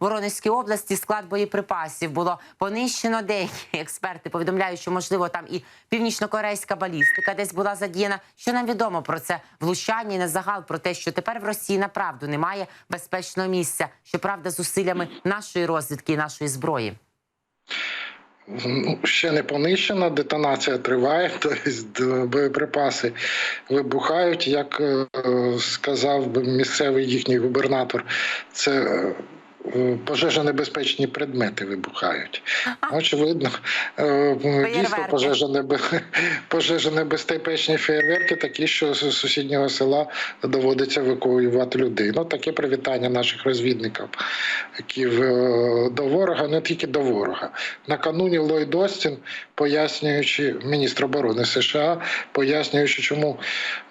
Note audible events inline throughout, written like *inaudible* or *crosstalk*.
Воронезькій області склад боєприпасів було понищено. Деякі експерти повідомляють, що можливо там і північнокорейська балістика десь була задіяна. Що нам відомо про це влучання і на загал про те, що тепер в Росії направду немає безпечного місця, щоправда, зусиллями нашої розвідки і нашої зброї. Ну, ще не понищена, детонація триває, *laughs* тобто боєприпаси вибухають. Як е, сказав місцевий їхній губернатор, це е, пожежонебезпечні предмети вибухають. Очевидно, е, дійсно Феєрверки. пожежонебе- *laughs* пожежонебезпечні феєрверки такі, що з сусіднього села доводиться евакуювати людей. Ну, таке привітання наших розвідників які до ворога, не тільки до ворога. Накануні Ллойд Остін, пояснюючи міністр оборони США, пояснюючи, чому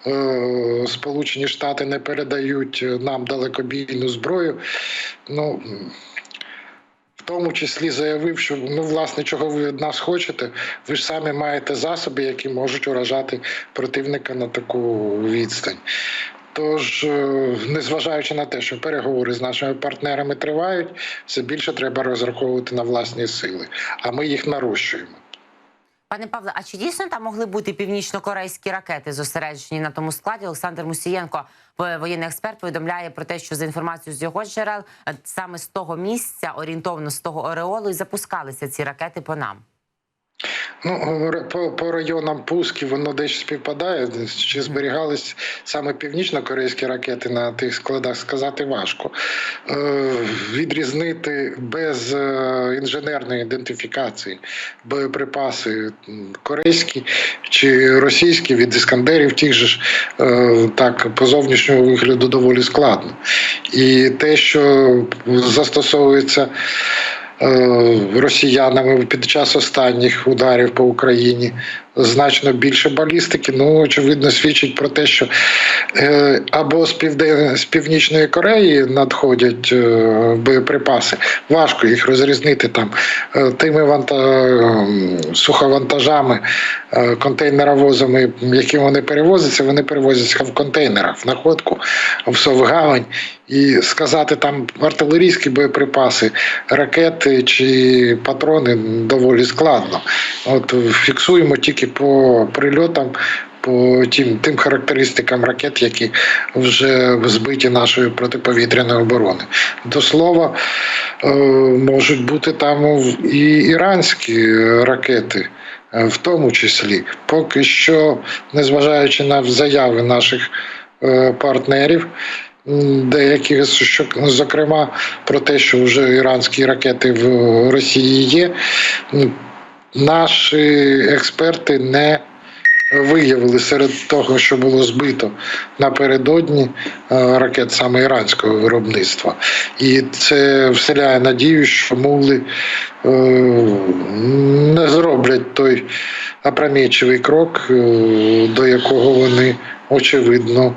е, Сполучені Штати не передають нам далекобійну зброю. Ну в тому числі заявив, що ну, власне, чого ви від нас хочете, ви ж самі маєте засоби, які можуть уражати противника на таку відстань. Тож, е, незважаючи на те, що переговори з нашими партнерами тривають, все більше треба розраховувати на власні сили, а ми їх нарощуємо. Пане Павле, а чи дійсно там могли бути північно-корейські ракети зосереджені на тому складі? Олександр Мусієнко, воєнний експерт, повідомляє про те, що за інформацією з його джерел е, саме з того місця, орієнтовно з того ореолу, і запускалися ці ракети по нам. Ну, по, по районам пусків воно десь співпадає. Чи зберігались саме північно-корейські ракети на тих складах, сказати важко. Е, відрізнити без е, інженерної ідентифікації боєприпаси корейські чи російські від іскандерів, тих же ж е, так по зовнішньому вигляду доволі складно. І те, що застосовується росіянами під час останніх ударів по Україні значно більше балістики. Ну очевидно, свідчить про те, що е, або з півден... з північної Кореї надходять е, боєприпаси. Важко їх розрізнити там е, тими ванта... ем, суховантажами, контейнеровозами, які вони перевозяться, вони перевозяться в контейнерах в находку в Совгавань. І сказати там артилерійські боєприпаси, ракети чи патрони доволі складно. От фіксуємо тільки по прильотам, по тим, тим характеристикам ракет, які вже збиті нашою протиповітряною оборони. До слова, е, можуть бути там і іранські ракети. е, В тому числі, поки що, незважаючи на заяви наших е, партнерів, деяких, що зокрема про те, що вже іранські ракети в Росії є, наші експерти не виявили серед того, що було збито напередодні е, ракет саме іранського виробництва. І це вселяє надію, що мули е, не зроблять той опрометчивий крок, е, до якого вони очевидно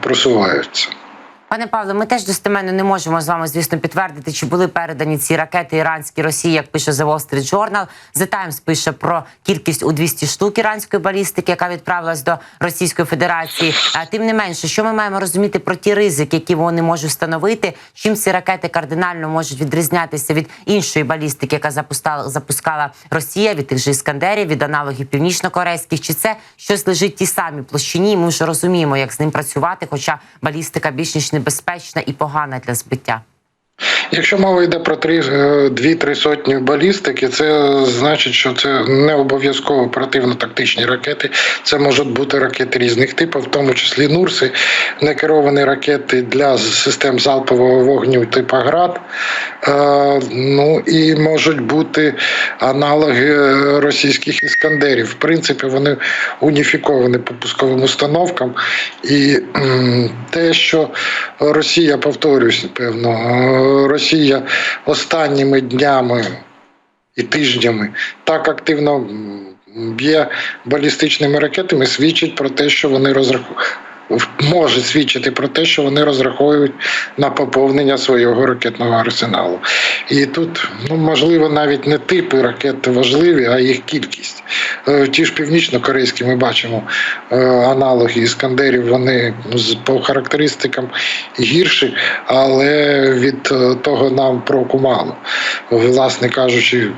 просуваються. Пане Павло, ми теж достеменно не можемо з вами, звісно, підтвердити, чи були передані ці ракети іранській Росії, як пише The Wall Street Journal. The Times пише про кількість у 200 штук іранської балістики, яка відправилась до Російської Федерації. А тим не менше, що ми маємо розуміти про ті ризики, які вони можуть становити, чим ці ракети кардинально можуть відрізнятися від іншої балістики, яка запускала, запускала Росія від тих же іскандерів, від аналогів північно-корейських, чи це щось лежить в тій самій площині? Ми вже розуміємо, як з ним працювати, хоча балістика більш ніж небезпечна і погана для збиття. Якщо мова йде про три е, дві-три сотні балістики, це значить, що це не обов'язково оперативно-тактичні ракети. Це можуть бути ракети різних типів, в тому числі Нурси, некеровані ракети для систем залпового вогню типу ГРАД. Е, Ну і можуть бути аналоги російських іскандерів. В принципі, вони уніфіковані по пусковим установкам. І те, що Росія, повторюсь, певно, Росія останніми днями і тижнями так активно б'є балістичними ракетами, свідчить про те, що вони розраховують. Може свідчити про те, що вони розраховують на поповнення свого ракетного арсеналу. І тут, ну можливо, навіть не типи ракет важливі, а їх кількість. Е, Ті ж північно-корейські ми бачимо е, аналоги іскандерів, вони по характеристикам гірші, але від е, того нам проку мало. Власне кажучи,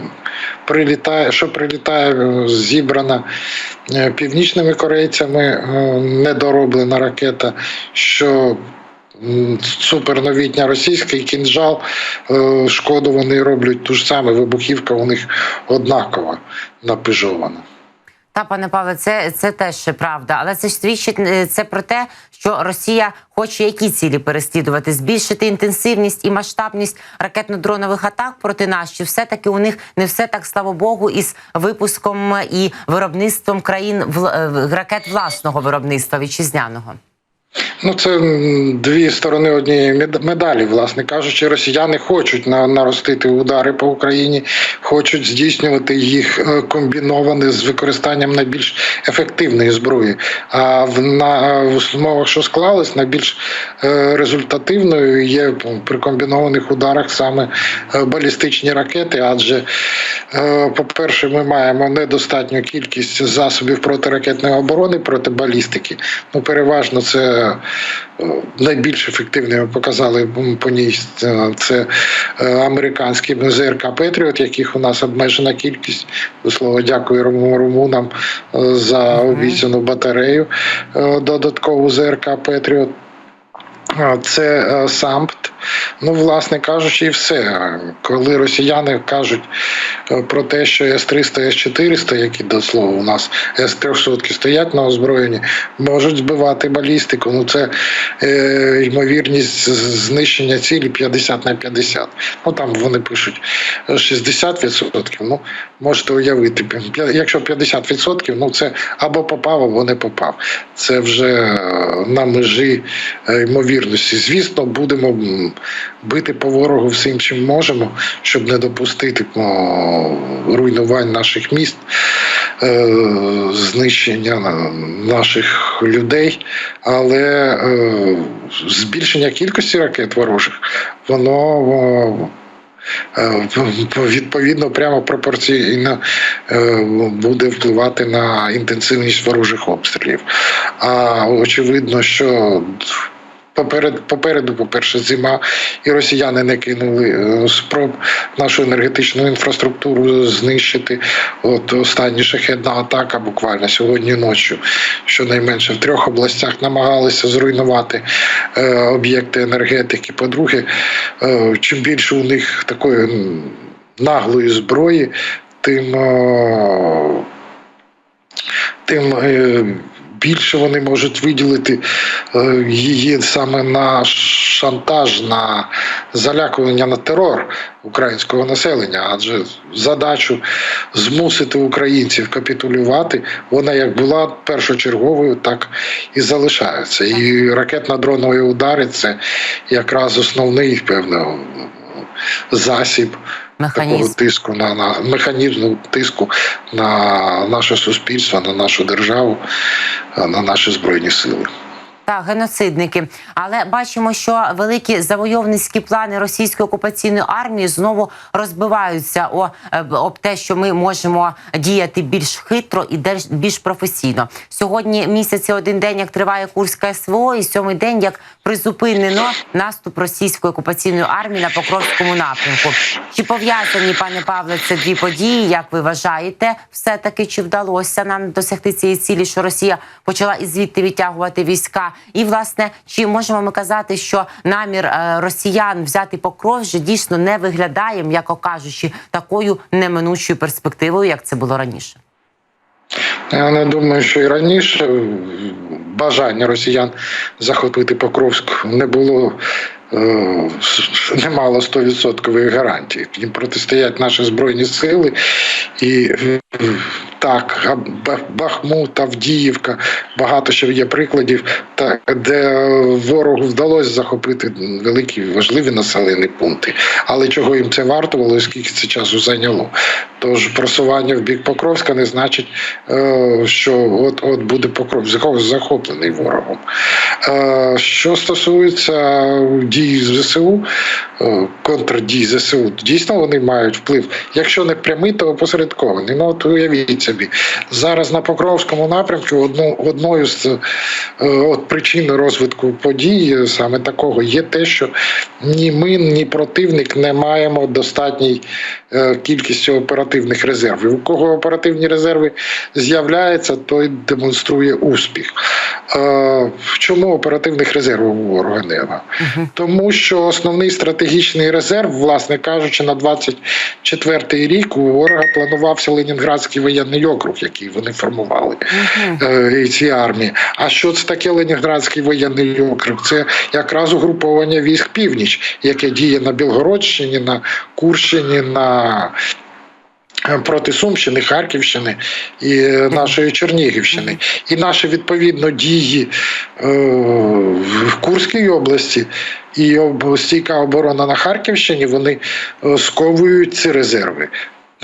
прилітає, що прилітає зібрана північними корейцями е, ракета, що суперновітня суперновітня і кінжал, е, шкоду вони роблять ту ж саме, вибухівка у них однакова напижована. Та пане Павле, це, це теж правда, але це ж свідчить е, це про те, що Росія хоче які цілі переслідувати, збільшити інтенсивність і масштабність ракетно-дронових атак проти нас. Чи все таки у них не все так, слава Богу, із випуском і виробництвом країн вл- е, ракет власного виробництва вітчизняного? Ну, це дві сторони однієї мед- медалі, власне кажучи, росіяни хочуть на- наростити удари по Україні, хочуть здійснювати їх е, комбіноване з використанням найбільш ефективної зброї. А в на в умовах, що склались, найбільш е, результативною є при комбінованих ударах саме е, балістичні ракети. Адже, по-перше, ми маємо недостатню кількість засобів протиракетної оборони проти балістики. Ну, переважно це найбільш ефективними показали по ній е, це е, американські ЗРК Петріот, яких у нас обмежена кількість. До слова, дякую румунам е, за обіцяну батарею е, додаткову ЗРК Петріот. Це е, САМПТ. Ну, власне кажучи, і все. Коли росіяни кажуть е, про те, що С-300, С-400, які до слова у нас С-300 стоять на озброєнні, можуть збивати балістику. Ну це е, ймовірність знищення цілі 50 на 50. Ну там вони пишуть 60%. Ну можете уявити, якщо 50%, ну це або попав, або не попав. Це вже е, на межі е, ймовірності. Звісно, будемо бити по ворогу всім, чим можемо, щоб не допустити руйнувань наших міст, е, знищення наших людей. Але е, збільшення кількості ракет ворожих, воно. е, Відповідно, прямо пропорційно буде впливати на інтенсивність ворожих обстрілів. А очевидно, що поперед, попереду, по-перше, зима, і росіяни не кинули е, спроб нашу енергетичну інфраструктуру знищити. От остання шахедна атака буквально сьогодні ночі, щонайменше в трьох областях намагалися зруйнувати е, об'єкти енергетики. По-друге, е, чим більше у них такої наглої зброї, тим. е, тим е, більше вони можуть виділити е, її саме на шантаж, на залякування на терор українського населення. Адже задачу змусити українців капітулювати, вона як була першочерговою, так і залишається. І ракетно-дронові удари це якраз основний певний засіб такого тиску на, на механізму тиску на наше суспільство, на нашу державу, на наші збройні сили. Так, геноцидники. Але бачимо, що великі завойовницькі плани російської окупаційної армії знову розбиваються о, е, об те, що ми можемо діяти більш хитро і більш професійно. Сьогодні місяць один день, як триває Курська СВО, і сьомий день, як призупинено наступ російської окупаційної армії на Покровському напрямку. Чи пов'язані, пане Павле, це дві події? Як ви вважаєте, все таки чи вдалося нам досягти цієї цілі, що Росія почала і звідти відтягувати війська? І власне, чи можемо ми казати, що намір е, росіян взяти покров вже дійсно не виглядає, м'яко кажучи, такою неминучою перспективою, як це було раніше? Я не думаю, що і раніше бажання росіян захопити Покровськ не було. е, Не мало 100% гарантії. Їм протистоять наші збройні сили, і так, Бахмут, Авдіївка, багато ще є прикладів, так де ворогу вдалося захопити великі важливі населені пункти. Але чого їм це вартувало, і скільки це часу зайняло? Тож просування в бік Покровська не значить, е, що от от буде Покровськ захоплений ворогом. Е, Що стосується дій ЗСУ, е, контрдій ЗСУ, дійсно вони мають вплив. Якщо не прямий, то опосередкований. Ну от уявіть собі, зараз на Покровському напрямку одну, одною з от причин розвитку подій саме такого є те, що ні ми, ні противник не маємо достатньої е, кількості оперативних резервів. У кого оперативні резерви з'являються, той демонструє успіх. Е, В чому оперативних резервів у ворога нема? Тому що основний стратегічний резерв, власне кажучи, на 24-й рік у ворога планувався Ленінградський воєнний округ, який вони формували е, і ці армії. А що це таке Ленінградський воєнний округ? Це якраз угруповання військ північ, яке діє на Білгородщині, на Курщині, на проти Сумщини, Харківщини і е, нашої Чернігівщини. І наші відповідно дії е, в Курській області і стійка оборона на Харківщині вони е, сковують ці резерви.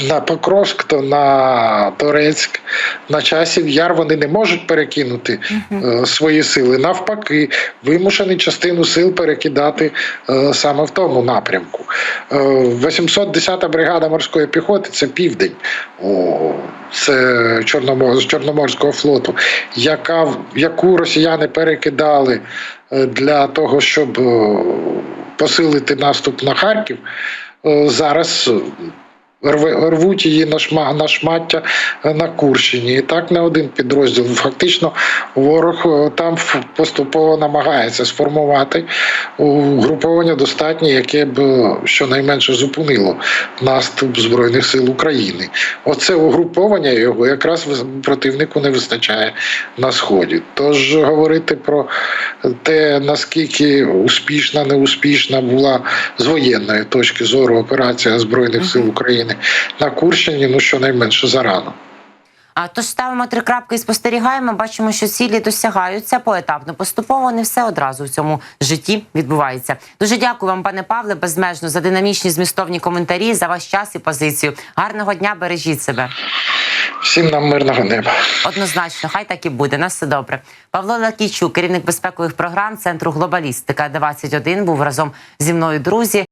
На Покровськ, то на Торецьк, на часів яр вони не можуть перекинути е, свої сили. Навпаки, вимушені частину сил перекидати е, саме в тому напрямку. Е, 810-та бригада морської піхоти це південь. О, це Чорномор, з Чорноморського флоту, яка, яку росіяни перекидали е, для того, щоб е, посилити наступ на Харків. Е, Зараз е, рвуть її на, шма, на шмаття е, на Курщині. І так не один підрозділ. Фактично, ворог е, там поступово намагається сформувати угруповання достатнє, яке б е, щонайменше зупинило наступ Збройних сил України. Оце угруповання його якраз противнику не вистачає на сході. Тож говорити про те, наскільки успішна, неуспішна була з воєнної точки зору операція Збройних сил України на Курщині, ну щонайменше зарано. А тож ставимо три крапки і спостерігаємо. Бачимо, що цілі досягаються поетапно, поступово не все одразу в цьому житті відбувається. Дуже дякую вам, пане Павле, безмежно за динамічні змістовні коментарі, за ваш час і позицію. Гарного дня, бережіть себе. Всім нам мирного неба. Однозначно, хай так і буде. На все добре. Павло Лакійчук, керівник безпекових програм Центру глобалістика 21 був разом зі мною. Друзі.